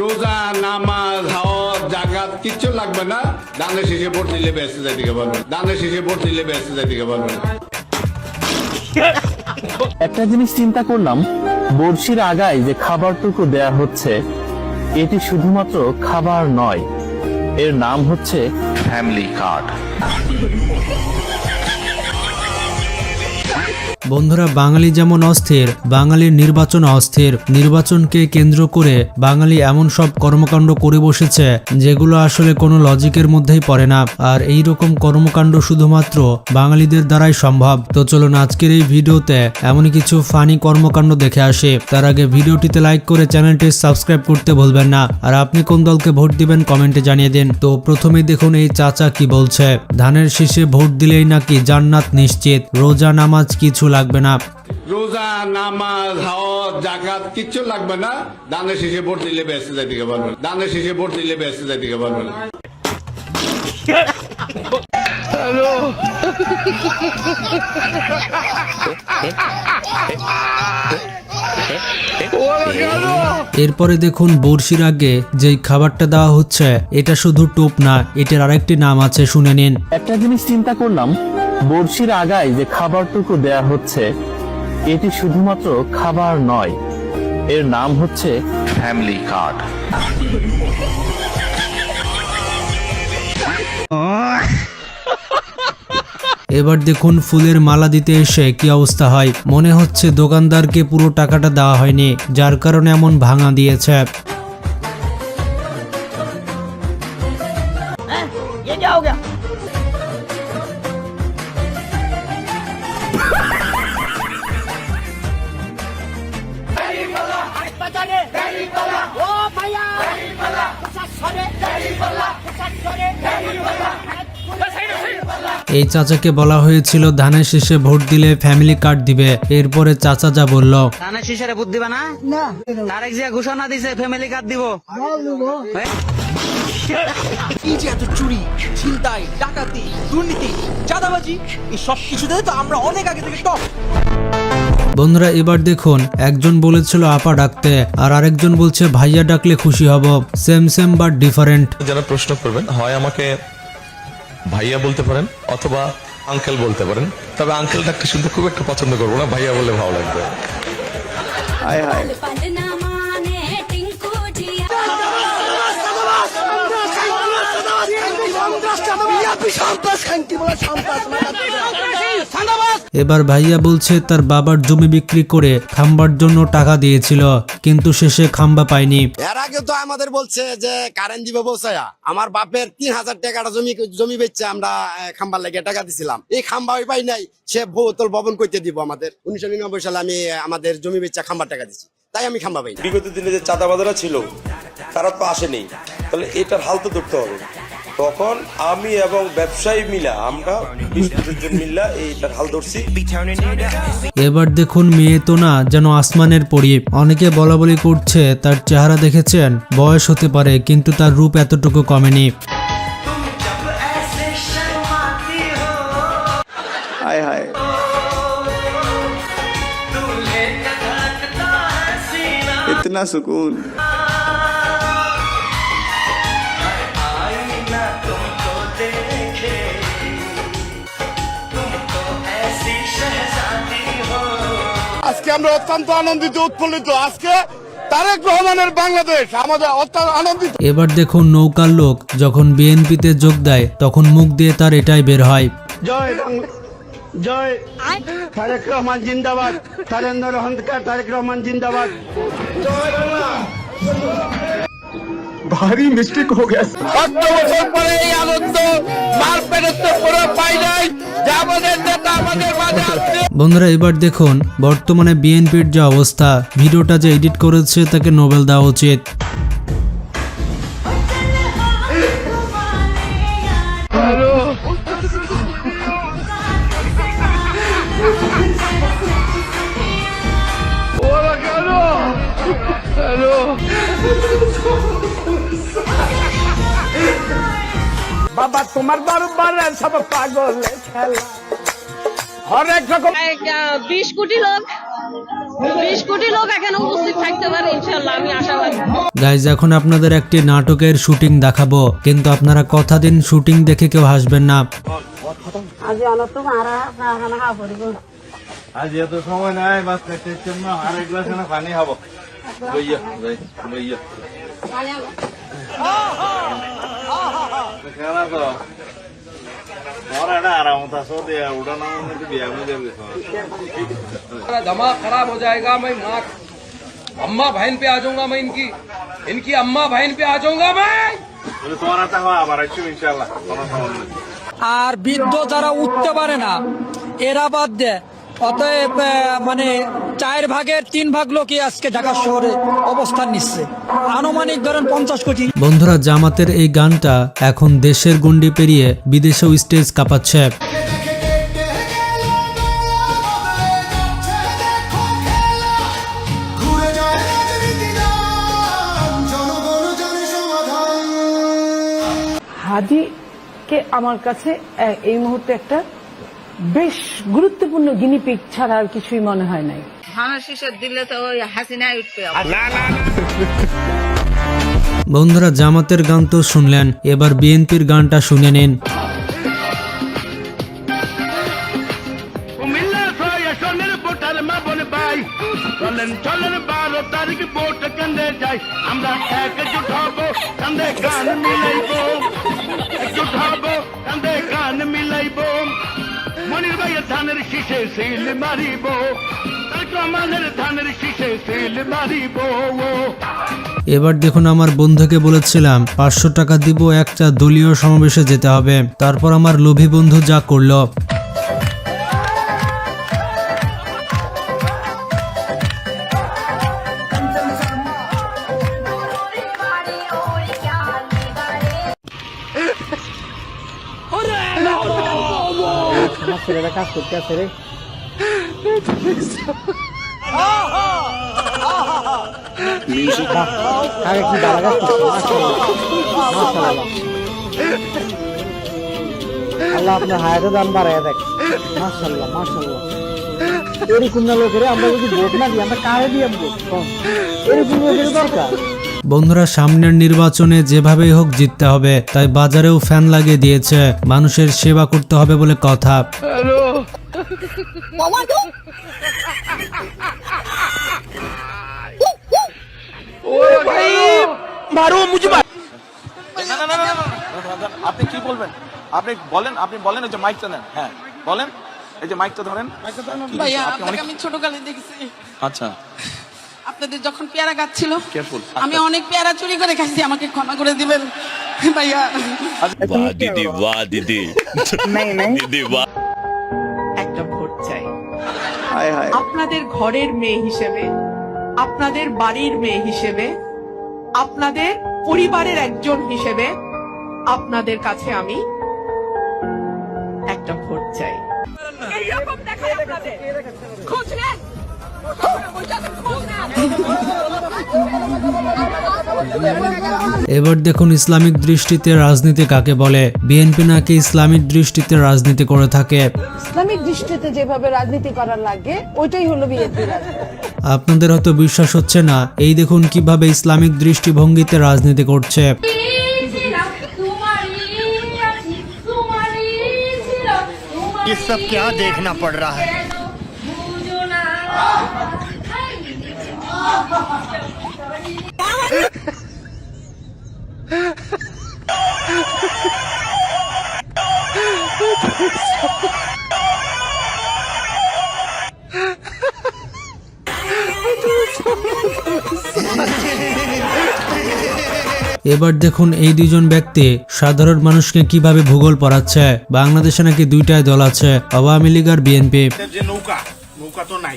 রোজা, নামাজ হাওয়াত জাগাত কিচ্ছু লাগবে না। দানের শেষে ভোট দিলে বেঁচে যাই দিকে পারবেন দানের শেষে ভোট দিলে বেঁচে যাই দিকে পারবেন একটা জিনিস চিন্তা করলাম, বড়শির আগায় যে খাবারটুকু দেয়া হচ্ছে, এটি শুধুমাত্র খাবার নয়, এর নাম হচ্ছে ফ্যামিলি কার্ড। বন্ধুরা, বাঙালি যেমন অস্থির বাঙালির নির্বাচন অস্থির। নির্বাচনকে কেন্দ্র করে বাঙালি এমন সব কর্মকাণ্ড করে বসেছে, যেগুলো আসলে কোনো লজিকের মধ্যেই পড়ে না। আর এই রকম কর্মকাণ্ড শুধুমাত্র বাঙালিদের দ্বারাই সম্ভব। তো চলুন আজকের এই ভিডিওতে এমনই কিছু ফানি কর্মকাণ্ড দেখে আসি। তার আগে ভিডিওটিতে লাইক করে চ্যানেলটি সাবস্ক্রাইব করতে ভুলবেন না। আর আপনি কোন দলকে ভোট দিবেন কমেন্টে জানিয়ে দিন। তো প্রথমেই দেখুন এই চাচা কি বলছে। ধানের শীষে ভোট দিলেই নাকি জান্নাত নিশ্চিত। রোজা নামাজ কিছু লাগবে না। রোজা নামাজ হাওয়াত জাগাত কিচ্ছু লাগবে না। দানের শেষে ভোট দিলে বেঁচে যাই দিকে পারবেন দানের শেষে ভোট দিলে বেঁচে যাই দিকে পারবেন এরপরে দেখুন বড়শির আগে যেই খাবারটা দেওয়া হচ্ছে এটা শুধু টোপ না এটার আরেকটি নাম আছে শুনে নিন। একটা জিনিস চিন্তা করলাম বড়শির আগায় যে খাবারটুকু দেয়া হচ্ছে, এটি শুধুমাত্র খাবার নয়, এর নাম হচ্ছে ফ্যামিলি কার্ড। এবার দেখুন ফুলের মালা দিতে এসে কি অবস্থা হয়। মনে হচ্ছে দোকানদারকে পুরো টাকাটা দেওয়া হয়নি, যার কারণে এমন ভাঙা দিয়েছে। এই চাচাকে বলা হয়েছিল ধানের শেষে ভোট দিলে ফ্যামিলি কার্ড দিবে। এরপরে চাচা যা বলল ধানের শীষের বুদ্ধি দিবা না? তারেক জিয়া ঘোষণা দিছে ফ্যামিলি কার্ড দিব। এই যে এত চুরি ছিনতাই ডাকাতি দুর্নীতি চাঁদাবাজি এই সব কিছুতে তো আমরা অনেক আগে থেকে টপ বন্ধুরা এবার দেখুন একজন বলেছিল আপা ডাকতে আর আরেকজন বলছে ভাইয়া ডাকলে খুশি হব। সেম সেম বাট ডিফারেন্ট যারা প্রশ্ন করবেন হয় আমাকে ভাইয়া বলতে পারেন অথবা আঙ্কেল বলতে পারেন। তবে আঙ্কেল ডাকতে শুনতে খুব একটা পছন্দ করব না ভাইয়া বলে ভালো লাগবে। হায় এবার ভাইয়া বলছে তার বাবার জমি বিক্রি করে খাম্বার জন্য টাকা দিয়েছিল কিন্তু শেষে খাম্বা পায়নি। এর আগে তো আমাদের বলছে যে কারেন্ট দিবে বসায়া। আমার বাপের তিন হাজার টাকাটা জমি জমি বেচছে আমরা খাম্বার লেগে টাকা দিছিলাম। এই খাম্বা ওই পাই নাই সে বহুতল ভবন করতে দিব আমাদের। উনিশশো নিরানব্বই সালে আমি আমাদের জমি বেচা খাম্বার টাকা দিচ্ছি তাই আমি খাম্বা পাই বিগত দিনে যে চাঁদাবাজারা ছিল তারা তো আসেনি। তাহলে এটার হাল তো ধরতে হবে। তখন আমি এবং ব্যবসায়ী মিলা আমরা মিল্লা এই হাল ধরছি। এবার দেখুন মেয়ে তো না যেন আসমানের পরিপ অনেকে বলা বলি করছে তার চেহারা দেখেছেন বয়স হতে পারে কিন্তু তার রূপ এতটুকু কমেনি। ইতনা সুকুন। আজকে আমরা অত্যন্ত আনন্দিত উৎফুল্লিত। আজকে তারেক রহমানের বাংলাদেশ আমাদের অত্যন্ত আনন্দিত। এবার দেখুন নৌকার লোক যখন বিএনপিতে যোগ দেয় তখন মুখ দিয়ে তার এটাই বের হয়। জয় বাংলা জয় তারেক রহমান জিন্দাবাদ। তারেন্দ্র তারেক রহমান জিন্দাবাদ। ভারী মিস্টেক হয়ে গেছে। কত বছর পরে এই আনন্দ। মারপেটের তো পুরো পাই নাই। বন্ধুরা এবার দেখুন বর্তমানে বিএনপির যে অবস্থা ভিডিওটা যে এডিট করেছে তাকে নোবেল দেওয়া উচিত। বাবা তোমার দরবার সব পাগল খেলা। হরেক রকম বিশ কোটি লোক গাইজ এখন আপনাদের একটি নাটকের শুটিং দেখাবো কিন্তু আপনারা কথা দিন শুটিং দেখে কেউ হাসবেন না। আজি এত সময় নাই বাস জন্য আরেক গ্লাস পানি খাব। লইয়া লইয়া খেলা তো और है ना आराम था सो दिया उड़ा ना उन्होंने तो दिया मुझे भी दिमाग खराब हो जाएगा मैं माँ अम्मा बहन पे आ जाऊंगा मैं इनकी इनकी अम्मा बहन पे आ जाऊंगा मैं बोले तुम्हारा था हुआ हमारा अच्छी इंशाल्लाह तुम्हारा था আর বৃদ্ধ যারা উঠতে পারে না এরা বাদ দেয় অতএব আহ, মানে চার ভাগের তিন ভাগ লোকই আজকে ঢাকা শহরে অবস্থান নিচ্ছে। আনুমানিক ধরেন পঞ্চাশ কোটি। বন্ধুরা জামাতের এই গানটা এখন দেশের গণ্ডি পেরিয়ে বিদেশেও স্টেজ কাঁপাচ্ছে হাদিকে আমার কাছে এই মুহূর্তে একটা বেশ গুরুত্বপূর্ণ গিনিপিক ছাড়া আর কিছুই মনে হয় নাই। বন্ধুরা জামাতের গান তো শুনলেন। এবার বিএনপির গানটা শুনে নিন। কুমিল্লা সয়াসনের ভোটার মা বলে ভাই। চলেন চলেন বারো তারিখ ভোট কেন্দ্রে যাই। আমরা একজুট হব কান্দে গান মিলাইব। একজুট হব কান্দে গান মিলাইব। মনির ভাইয়ের ধানের শীষে সিল মারিব। কামানের ধানের শীষে সিল মারিব। এবার দেখুন আমার বন্ধুকে বলেছিলাম, পাঁচশো টাকা দিব একটা দলীয় সমাবেশে যেতে হবে। তারপর আমার লোভী বন্ধু যা করল। হায়াতে দাম বাড়ায় দেখ। মাশাল্লাহ মাশাল্লাহ এরকম লোকের, আমরা যদি ভোট না দিই, আমরা কারে দিয়ে ভোট? কম। এরকম লোকের দরকার। বন্ধুরা সামনের নির্বাচনে যেভাবেই হোক জিততে হবে তাই বাজারেও ফ্যান লাগিয়ে দিয়েছে। মানুষের সেবা করতে হবে বলে কথা। আপনি কি বলবেন? আপনি বলেন আপনি বলেন এই যে মাইকটা নেন। হ্যাঁ বলেন। এই যে মাইকটা ধরেন। আমি ছোটকালে দেখেছি। আচ্ছা। আপনাদের যখন পেয়ারা গাছ ছিল আমি অনেক পেয়ারা চুরি করে খাইছি আমাকে ক্ষমা করে দিবেন। ভাইয়া। একটা ভোট চাই। আপনাদের ঘরের মেয়ে হিসেবে আপনাদের বাড়ির মেয়ে হিসেবে আপনাদের পরিবারের একজন হিসেবে আপনাদের কাছে আমি একটা ভোট চাই। আপনাদের। খোঁজ নেন। এবার দেখুন ইসলামিক দৃষ্টিতে রাজনীতি কাকে বলে বিএনপি নাকি ইসলামিক দৃষ্টিতে রাজনীতি করে থাকে ইসলামিক দৃষ্টিতে যেভাবে রাজনীতি করার লাগে ওইটাই হলো বিএনপি রাজনীতি আপনাদের হয়তো বিশ্বাস হচ্ছে না এই দেখুন কিভাবে ইসলামিক দৃষ্টিভঙ্গিতে রাজনীতি করছে ये सब क्या देखना पड़ रहा है এবার দেখুন এই দুজন ব্যক্তি সাধারণ মানুষকে কীভাবে ভূগোল পড়াচ্ছে। বাংলাদেশে নাকি দুইটাই দল আছে, আওয়ামী লীগ আর বিএনপি। নৌকা নৌকা তো নাই।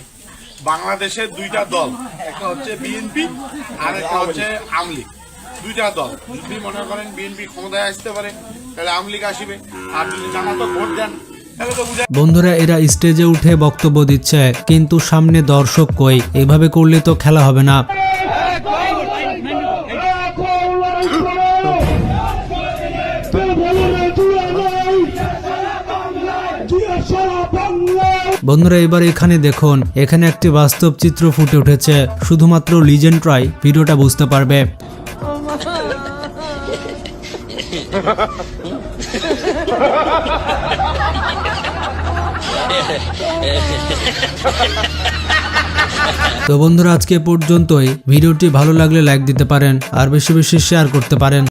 বাংলাদেশের দুইটা দল, একটা হচ্ছে বিএনপি আর একটা হচ্ছে আমলিগ দুইটা দল। যদি মনে করেন বিএনপি ক্ষমতায় আসতে পারে, তাহলে আমলিগ আসবে। আর যদি জামাত ভোট দেন। বন্ধুরা, এরা স্টেজে উঠে বক্তব্য দিচ্ছে, কিন্তু সামনে দর্শক কই? এভাবে করলে তো খেলা হবে না। বন্ধুরা, এবার এখানে দেখুন, এখানে একটি বাস্তব চিত্র ফুটে উঠেছে। শুধুমাত্র লিজেন্ডরাই ভিডিওটা বুঝতে পারবে। তো বন্ধুরা, আজকে পর্যন্তই। ভিডিওটি ভালো লাগলে লাইক দিতে পারেন, আর বেশি বেশি শেয়ার করতে পারেন।